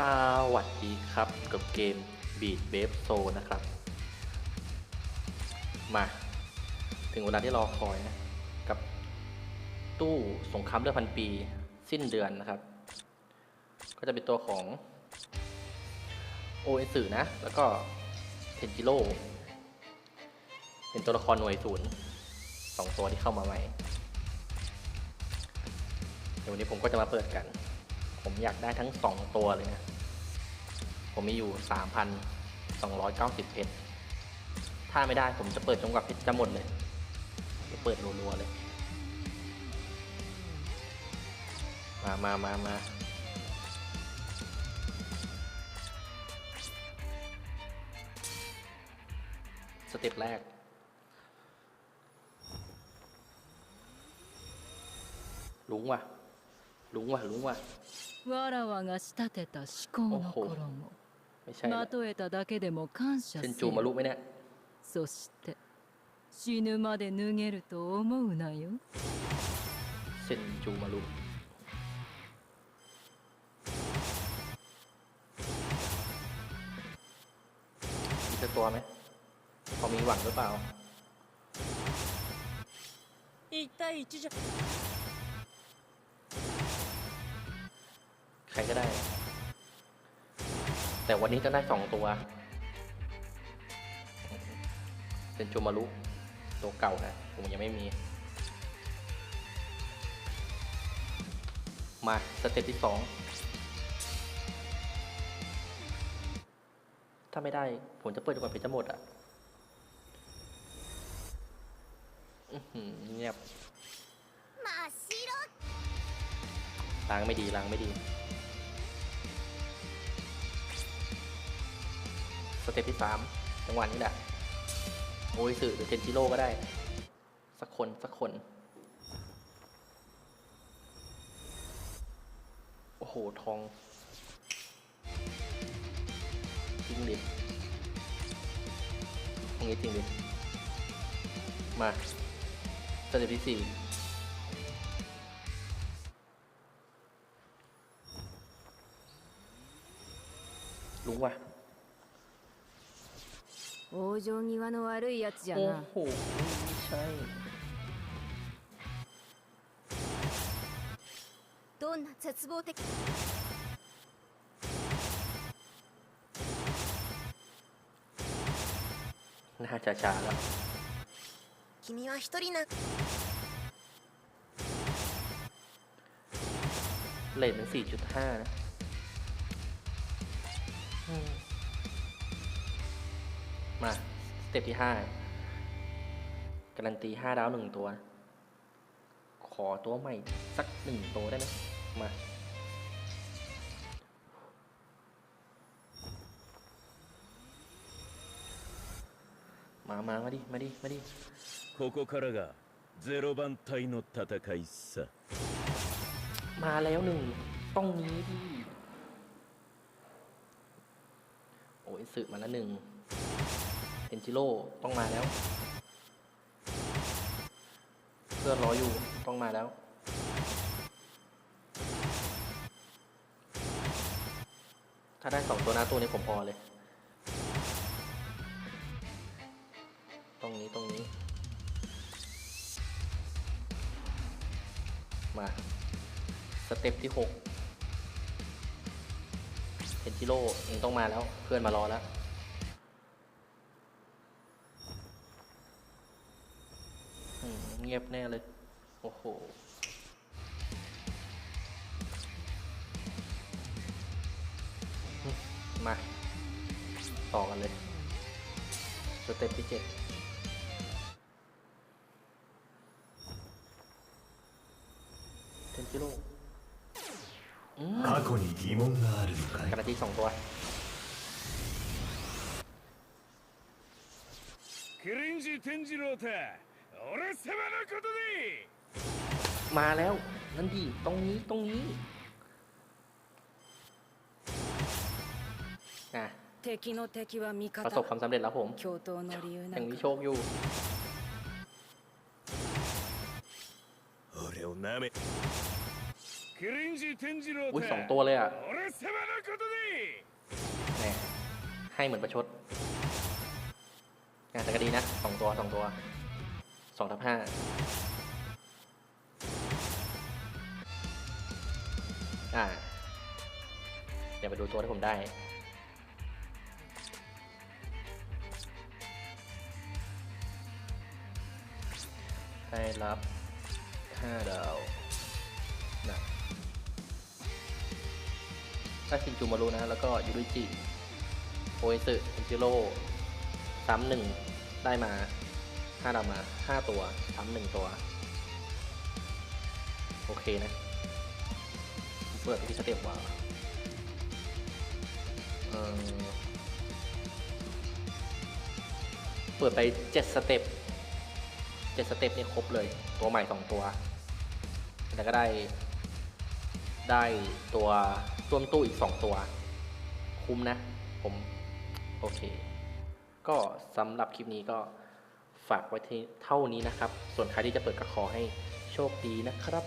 สวัสดีครับกับเกม Beat b a b e s o นะครับ มาถึงเวลาที่รอคอยนะ กับตู้สงครามเรือพันปี สิ้นเดือนนะครับ ก็จะเป็นตัวของโอเอสือนะ แล้วก็เทนจิโร่เป็นตัวละครหน่วยศูนย์สองตัวที่เข้ามาใหม่ เดี๋ยววันนี้ผมก็จะมาเปิดกัน ผมอยากได้ทั้งสองตัวเลยนะ ผมมีอยู่ 3,290 เพชร ถ้าไม่ได้ผมจะเปิดจนกว่าเพชรจะหมดเลย จะเปิดรัวๆเลย มามามามาสเต็ปแรกลุงว่ะ ลุงว่ะ ลุงว่ะ わらわが仕立てた至高のほほ衣 ไม่ใช่ละ まとえただけでも感謝 เซน せ จูมารุ よ ไหมเนี่ย そして死ぬまで脱げると思うなよ เซนจูมารุมีสักตัวไหมพอมีหวังหรือเปล่า 一対一じゃ ใครก็ได้ แต่วันนี้จะได้สองตัว เป็นจูมารุตัวเก่านะ ผมยังไม่มี มาสเต็ปที่สองถ้าไม่ได้ ผมจะเปิดจนกว่าเพรจะหมดอะเงียบล้างไม่ดีล้างไม่ดี สเต็ปที่สามจังหวะนี้แหละโอ้ยสื่อหรือเทนจิโร่ก็ได้ สักคน สักคน โอ้โห ทองจริงดิตรงนี้จริงดิ มาสเต็ปที่สี่ลุงว่ะ 往生際の悪いやつじゃ โอ้ な โห ไม่ใช่ どんな絶望的 น่าจะช้าแล้ว 君は一人な เลทมันสี่จุดห้านะอื มมา สเต็ปที่ห้าการันตีห้าดาวหนึ่งตัว ขอตัวใหม่ สักหนึ่งตัวได้ไหมมา มา มา มาดิ มาดิ มาดิ ここからがゼロ番隊の戦いさ มาแล้วหนึ่งต้องนี้ดิโอ้ยสึมาแล้วหนึ่งเท นจิโร่ต้องมาแล้ว เพื่อนรออยู่ต้องมาแล้วถ้าได้สองตัวหน้าตัวนี้ผมพอเลย ตรงนี้ตรงนี้ มา สเต็ปที่หกเทนจิโร่เองต้องมาแล้ว เพื่อนมารอแล้ว เงียบแน่เลย โอ้โห มา ต่อกันเลย สเต็ปที่เจ็ดเทนจิโร่อืม 過去に疑問があるのかい กระติกสองตัว クリンジ天次郎太俺様のことで มาแล้ว นั่นดีตรงนี้ตรงนี้นะประสบความสำเร็จแล้วผมยังมีโชคอยู่อุ้ยสองตัวเลยอะให้เหมือนประชดงานแต่ก็ดีนะสองตัวสองตัว สองทับห้าอ่าเดี๋ยวไปดูตัวที่ผมได้ ได้รับห้าดาวนะได้ชินจูมารุนะ แล้วก็ยูริจิ โอเอสึอิจิโร่ซ้ำหนึ่งได้มา ห้าดาวมาห้าตัวซ้ำหนึ่งตัว โอเคนะ เปิดที่สเต็ปว่าเออเปิดไปเจ็ดสเต็ปเจ็ดสเต็ปนี่ครบเลย ตัวใหม่สองตัว แล้วก็ได้ ได้ตัวต้วมตู้อีกสองตัว คุ้มนะ ผม โอเค ก็สำหรับคลิปนี้ก็ ฝากไว้เท่านี้นะครับ ส่วนใครที่จะเปิดกระขอให้โชคดีนะครับ